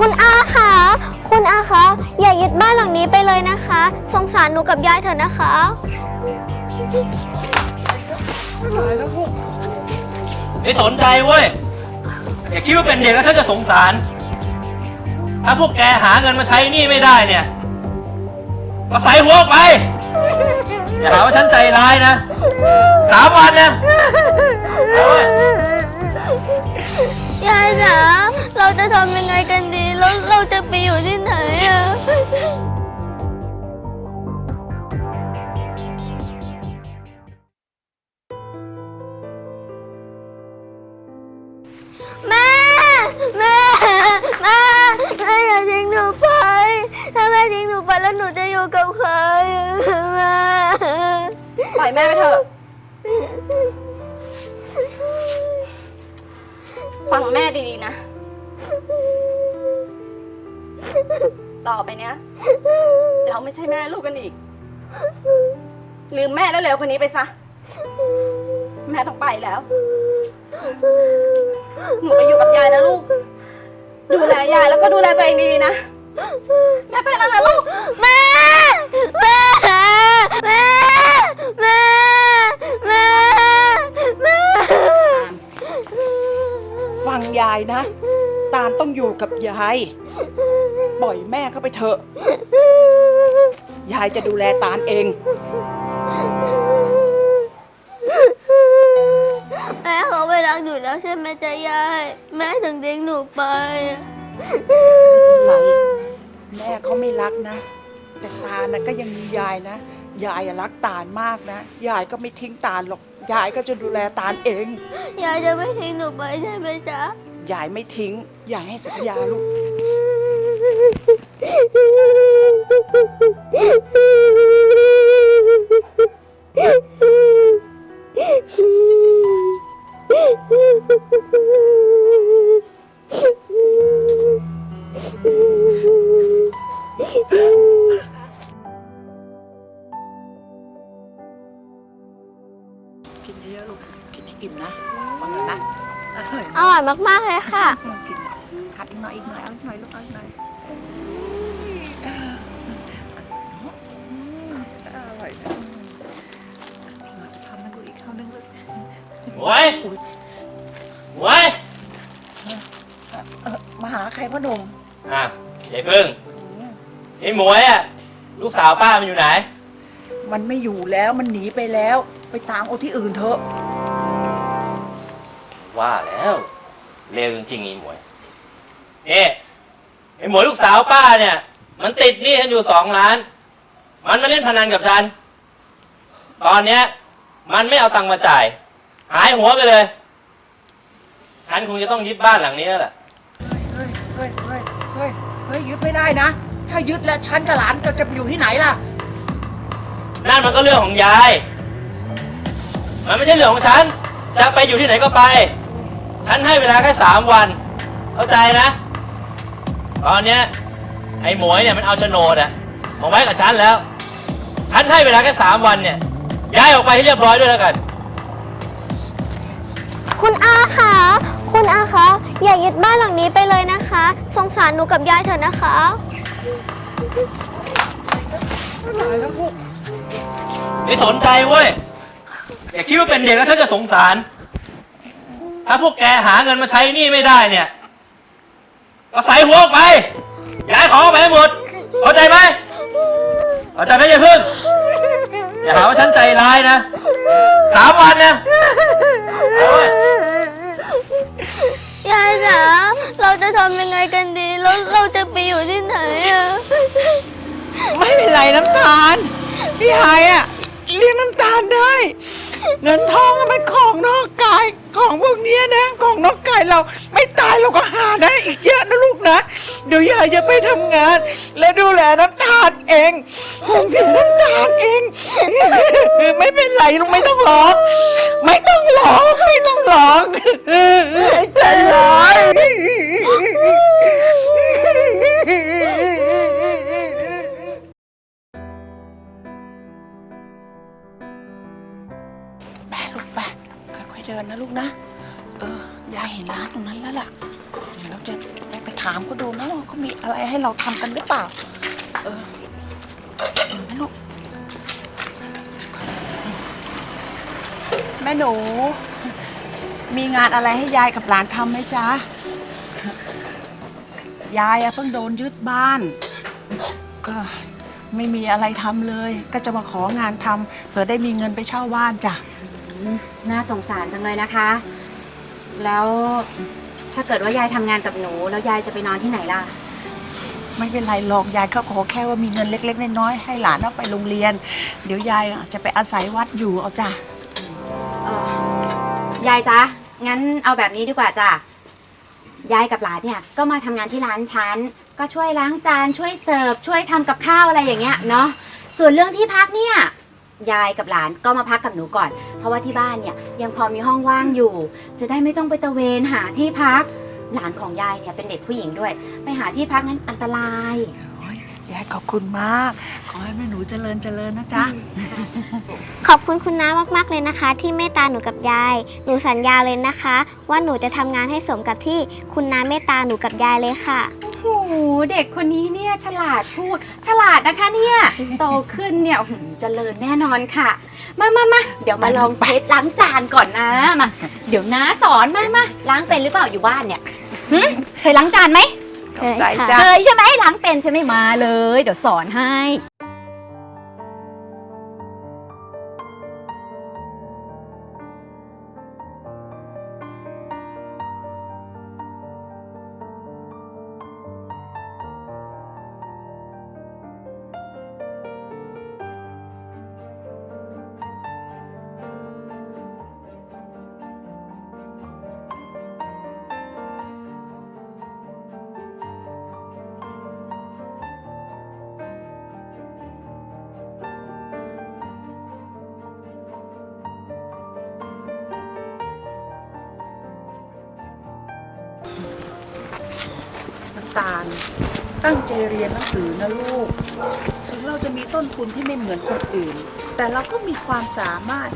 คุณอาคะคุณอาคะอย่ายึดบ้านหลังนี้ไปเลยนะคะ สงสารหนูกับยายเถอะนะคะ ไม่สนใจเว้ย อย่าคิดว่าเป็นเด็กแล้วฉันจะสงสาร ถ้าพวกแกหาเงินมาใช้หนี่ไม่ได้เนี่ย ก็ใส่หัวออกไป อย่าหาว่าฉันใจร้ายนะสามวันนะเอาเว้ย ยายจ๋าเราจะทำยังไงกันดี แล้วเราจะไปอยู่ที่ไหนอะแม่ แม่ แม่ แม่อย่าทิ้งหนูไป ถ้าแม่ทิ้งหนูไปแล้วหนูจะอยู่กับใครอะแม่ ปล่อยแม่ไปเถอะ ฟังแม่ดีๆนะ ต่อไปเนี้ย เราไม่ใช่แม่ลูกกันอีก ลืมแม่แล้วเร็วคนนี้ไปซะ แม่ต้องไปแล้ว หนูไปอยู่กับยายนะลูก ดูแลยายแล้วก็ดูแลตัวเองดีๆนะ แม่ไปแล้วนะลูก แม่ แม่ แม่ แม่ แม่ แม่ ฟังยายนะ ตาลต้องอยู่กับยาย ปล่อยแม่เข้าไปเถอะ ยายจะดูแลตาลเอง แม่เขาไปรักหนูแล้วใช่ไหมจ๊ะยาย แม่ถึงทิ้งหนูไปไรแม่เขาไม่รักนะ แต่ตาลนะก็ยังมียายนะ ยายอะรักตาลมากนะ ยายก็ไม่ทิ้งตาลหรอก ยายก็จะดูแลตาลเอง ยายจะไม่ทิ้งหนูไปใช่ไหมจ๊ะ ยายไม่ทิ้ง ยายให้สัญญาลูก กินเยอะๆลูก กินให้อิ่มนะฟังนะเอ้ยอร่อยมากๆเลยค่ะ กินขัดอีกหน่อยอีกหน่อยเอาอีกหน่อยลูกเอาอีกหน่อย หมวยหมวยเออมาหาใครพ่อหนุ่มอะยายพึ่งไอ้หมวยอะลูกสาวป้ามันอยู่ไหน มันไม่อยู่แล้วมันหนีไปแล้ว ไปตามเอาที่อื่นเถอะ ว่าแล้วเลวจริงๆไอ้หมวยเอ๊ะไอ้หมวยลูกสาวป้าเนี่ย มันติดหนี้ฉันอยู่สองล้าน มันมาเล่นพนันกับฉัน ตอนเนี้ย มันไม่เอาตังค์มาจ่าย หายหัวไปเลย ฉันคงจะต้องยึดบ้านหลังนี้แล้วแหละเฮ้ยเฮ้ยเฮ้ยเฮ้ยเฮ้ยยึดไม่ได้นะ ถ้ายึดแล้วฉันกับหลานก็จะอยู่ที่ไหนล่ะ นั่นมันก็เรื่องของยาย มันไม่ใช่เรื่องของฉัน จะไปอยู่ที่ไหนก็ไป ฉันให้เวลาแค่สามวัน เข้าใจนะ ตอนเนี้ยไอ้หมวยเนี่ยมันเอาโฉนดอะมาไว้กับฉันแล้ว ฉันให้เวลาแค่สามวันเนี่ย ย้ายออกไปให้เรียบร้อยด้วยแล้วกัน คุณอาคะคุณอาคะอย่ายึดบ้านหลังนี้ไปเลยนะคะ สงสารหนูกับยายเถอะนะคะตายแล้วพวกไม่สนใจเว้ย อย่าคิดว่าเป็นเด็กแล้วฉันจะสงสาร ถ้าพวกแกหาเงินมาใช้หนี่ไม่ได้เนี่ย ก็ใส่หัวออกไป ย้ายของออกไปให้หมด เข้าใจไหมเข้าใจไหมอย่าพึ่ง อย่าหาว่าฉันใจร้ายนะ สามวันนะเอาเว้ย ยายจ๋าเราจะทำยังไงกันดี แล้วเราจะไปอยู่ที่ไหนอะไม่เป็นไรน้ำตาล พี่หายอะเลี้ยงน้ำตาลได้ เงินทองมันของนอกกายของพวกเนี้ยนะของนอกกายเราไม่ตายเราก็หาได้อีกเยอะนะลูกนะ เดี๋ยวยายจะไปทำงาน และดูแลน้ำตาลเองหงสิน้ำตาลเอง ไม่เป็นไรลูกไม่ต้องร้องไม่ต้องร้องไม่ต้องร้องใจร้าย ม่หนู มีงานอะไรให้ยายกับหลานทำไหมจ๊ะ ยายอะเพิ่งโดนยึดบ้าน ก็ไม่มีอะไรทำเลย ก็จะมาของานทำเผื่อได้มีเงินไปเช่าบ้านจ้ะ น่าสงสารจังเลยนะคะ แล้วถ้าเกิดว่ายายทำงานกับหนู แล้วยายจะไปนอนที่ไหนล่ะ ไม่เป็นไรหรอกยายเขาขอแค่ว่ามีเงินเล็ก ๆ น้อยๆให้หลานเอาไปโรงเรียน เดี๋ยวยายอะจะไปอาศัยวัดอยู่เอาจ้ะเอ่อ ยายจ๊ะ งั้นเอาแบบนี้ดีกว่าจ้ะ ยายกับหลานเนี่ย ก็มาทำงานที่ร้านฉัน ก็ช่วยล้างจาน ช่วยเสิร์ฟ ช่วยทำกับข้าวอะไรอย่างเงี้ยเนาะ ส่วนเรื่องที่พักเนี่ย ยายกับหลานก็มาพักกับหนูก่อน เพราะว่าที่บ้านเนี่ยยังพอมีห้องว่างอยู่ จะได้ไม่ต้องไปตะเวนหาที่พัก หลานของยายเนี่ยเป็นเด็กผู้หญิงด้วย ไปหาที่พักงั้นอันตราย ยยายขอบคุณมาก ขอให้แม่หนูเจริญเจริญนะจ๊ะ ขอบคุณคุณน้ามากๆเลยนะคะ ที่เมตตาหนูกับยาย หนูสัญญาเลยนะคะ ว่าหนูจะทำงานให้สมกับที่คุณน้าเมตตาหนูกับยายเลยค่ะ โอ้โหเด็กคนนี้เนี่ยฉลาดพูด ฉลาดนะคะเนี่ย โตขึ้นเนี่ยอื้อหือเจริญแน่นอนค่ะ มามามาเดี๋ยวมาลองเทสล้างจานก่อนนะมาเดี๋ยวน้าสอนมามาล้างเป็นหรือเปล่าอยู่บ้านเนี่ยหึเคยล้างจานไหม ขอบใจเคยค่ะจ้ะ เคยใช่ไหมล้างเป็นใช่ไหมมาเลย เดี๋ยวสอนให้ ตาล ตั้งใจเรียนหนังสือนะลูก ถึงเราจะมีต้นทุนที่ไม่เหมือนคนอื่น แต่เราก็มีความสามารถ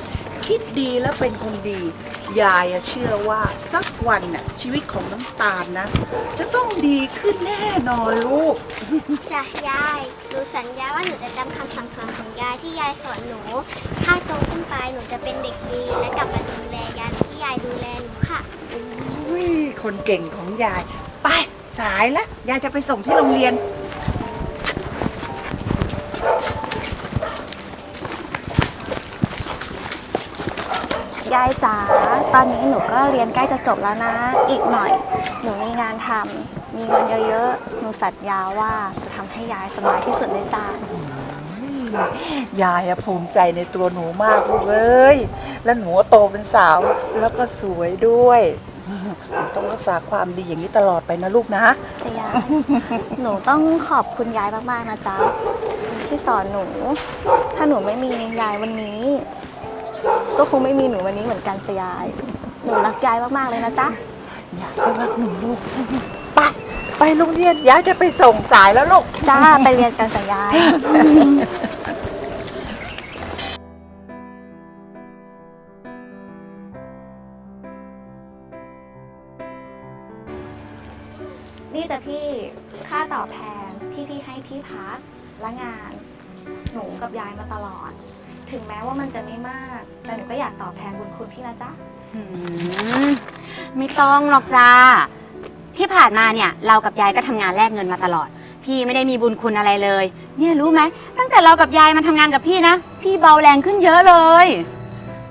คิดดีและเป็นคนดี ยายอะเชื่อว่าสักวันน่ะชีวิตของน้ำตาลนะ จะต้องดีขึ้นแน่นอนลูก จ้ะยายหนูสัญญาว่าหนูจะจำคำสั่งสอนของยายที่ยายสอนหนู ถ้าโตขึ้นไปหนูจะเป็นเด็กดี และกลับมาดูแลยายเหมือนที่ยายดูแลหนูค่ะ อุ้ยคนเก่งของยายไป สายแล้วยายจะไปส่งที่โรงเรียน ยายจ๋า ตอนนี้หนูก็เรียนใกล้จะจบแล้วนะ อีกหน่อย หนูมีงานทำ มีเงินเยอะๆ หนูสัญญาว่าจะทำให้ยายสบายที่สุดเลยจ้า ยายอะภูมิใจในตัวหนูมากลูกเอ้ย แล้วหนูโตเป็นสาวแล้วก็สวยด้วยหนู ต้องรักษาความดีอย่างนี้ตลอดไปนะลูกนะ แต่ยาย หนูต้องขอบคุณยายมากๆนะจ๊ะ ที่สอนหนู ถ้าหนูไม่มียายวันนี้ ก็คงไม่มีหนูวันนี้เหมือนกันจะยาย หนูรักยายมากๆเลยนะจ๊ะ ยายก็รักหนูลูก ไป ไปโรงเรียนยายจะไปส่งสายแล้วลูก จ้า ไปเรียนกันจ้ะยาย นี่จะพี่ค่าตอบแทนที่พี่ให้ที่พักและงาน หนูกับยายมาตลอด ถึงแม้ว่ามันจะไม่มาก แต่หนูก็อยากตอบแทนบุญคุณพี่นะจ๊ะ อืมไม่ต้องหรอกจ้า ที่ผ่านมาเนี่ย เรากับยายก็ทำงานแลกเงินมาตลอด พี่ไม่ได้มีบุญคุณอะไรเลย เนี่ยรู้ไหมตั้งแต่เรากับยายมาทำงานกับพี่นะ พี่เบาแรงขึ้นเยอะเลย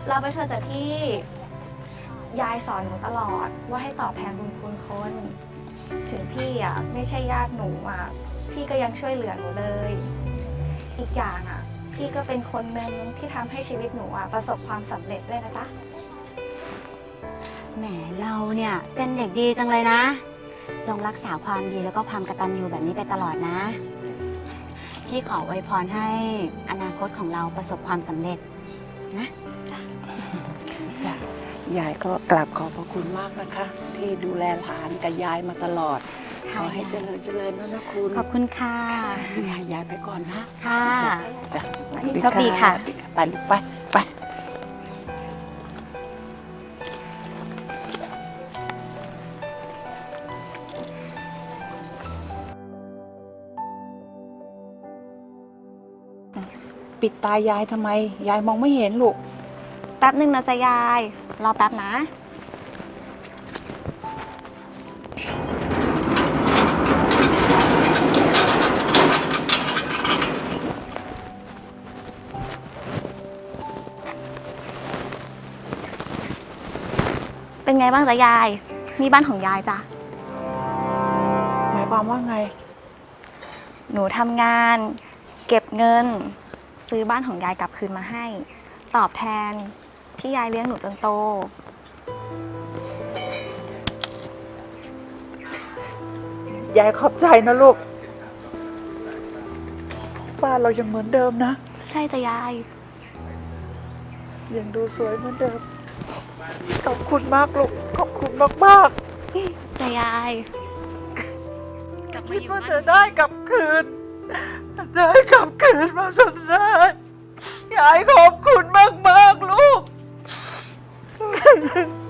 เราไปเถอะจ้ะพี่ ยายสอนหนูตลอดว่าให้ตอบแทนบุญคุณคน ถึงพี่อะไม่ใช่ญาติหนูอะพี่ก็ยังช่วยเหลือหนูเลย อีกอย่างอะ พี่ก็เป็นคนหนึ่งที่ทำให้ชีวิตหนูอะประสบความสำเร็จด้วยนะจ๊ะ แหมเราเนี่ยเป็นเด็กดีจังเลยนะ จงรักษาความดีแล้วก็ความกตัญญูแบบนี้ไปตลอดนะ พี่ขออวยพรให้อนาคตของเราประสบความสำเร็จนะจ้ะ ยายก็กลับขอบพระคุณมากนะคะ ที่ดูแลหลานกับยายมาตลอด ขอให้เจริญเจริญนะนะคุณขอบคุณค่ะ ยายไปก่อนนะค่ะจ้ะโชคดีค่ะ ไปลูกไปไปปิดตายายทำไม ยายมองไม่เห็นลูก ป๊บหนึ่งนะจ๊ะยาย รอแป๊บนะ เป็นไงบ้างจ๊ะยาย นี่บ้านของยายจ้ะ หมายความว่าไง หนูทำงาน เก็บเงิน ซื้อบ้านของยายกลับคืนมาให้ ตอบแทน ที่ยายเลี้ยงหนูจนโต ยายขอบใจนะลูก บ้านเรายังเหมือนเดิมนะ ใช่จ้ะยาย ยังดูสวยเหมือนเดิม ขอบคุณมากลูก ขอบคุณมากมากจ้ะยายๆคิดว่าจะได้กลับคืน ได้กลับคืนมาสุดได้ยายขอบคุณมากมากๆลู กย